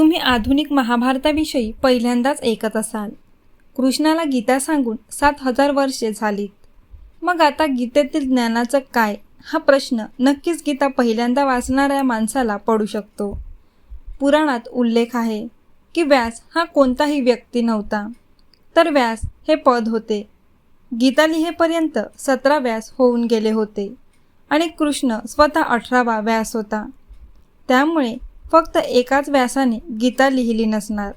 तुम्ही आधुनिक महाभारताविषयी पहिल्यांदाच ऐकत असाल. कृष्णाला गीता सांगून सात हजार वर्षे झालीत. मग आता गीतेतील ज्ञानाचं काय? हा प्रश्न नक्कीच गीता पहिल्यांदा वाचणाऱ्या माणसाला पडू शकतो. पुराणात उल्लेख आहे की व्यास हा कोणताही व्यक्ती नव्हता. तर व्यास हे पद होते. गीता लिहेपर्यंत सतरा व्यास होऊन गेले होते आणि कृष्ण स्वतः अठरावा व्यास होता. त्यामुळे फक्त एकाच व्यासाने गीता लिहिली नसणार.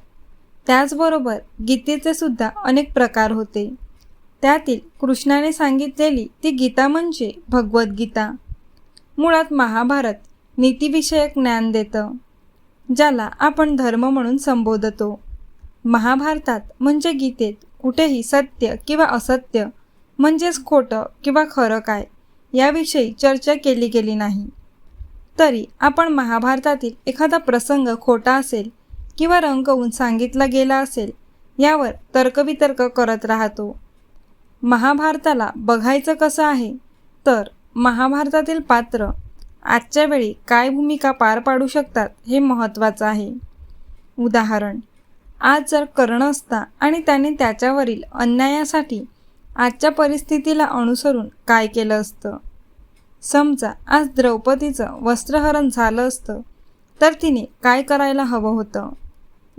त्याचबरोबर गीतेचे सुद्धा अनेक प्रकार होते. त्यातील कृष्णाने सांगितलेली ती गीता म्हणजे भगवद्गीता मुळात महाभारत नीतिविषयक ज्ञान देतं ज्याला आपण धर्म म्हणून संबोधतो. महाभारतात म्हणजे गीतेत कुठेही सत्य किंवा असत्य म्हणजेच खोटं किंवा खरं काय याविषयी चर्चा केली गेली नाही. तरी आपण महाभारतातील एखादा प्रसंग खोटा असेल किंवा रंगवून सांगितला गेला असेल यावर तर्कवितर्क करत राहतो. महाभारताला बघायचं कसं आहे? तर महाभारतातील पात्र आजच्या वेळी काय भूमिका पार पाडू शकतात हे महत्त्वाचं आहे. उदाहरण आज जर कर्ण असता आणि त्याने त्याच्यावरील अन्यायासाठी आजच्या परिस्थितीला अनुसरून काय केलं असतं? समजा आज द्रौपदीचं वस्त्रहरण झालं असतं तर तिने काय करायला हवं होतं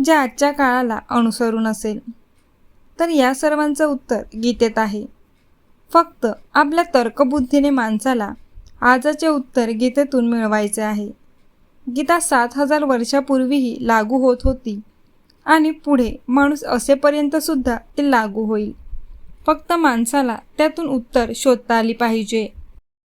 जे आजच्या काळाला अनुसरून असेल? तर या सर्वांचं उत्तर गीतेत आहे. फक्त आपल्या तर्कबुद्धीने माणसाला आजचे उत्तर गीतेतून मिळवायचे आहे. गीता सात हजार वर्षापूर्वीही लागू होत होती आणि पुढे माणूस असेपर्यंतसुद्धा ते लागू होईल. फक्त माणसाला त्यातून उत्तर शोधता आली पाहिजे.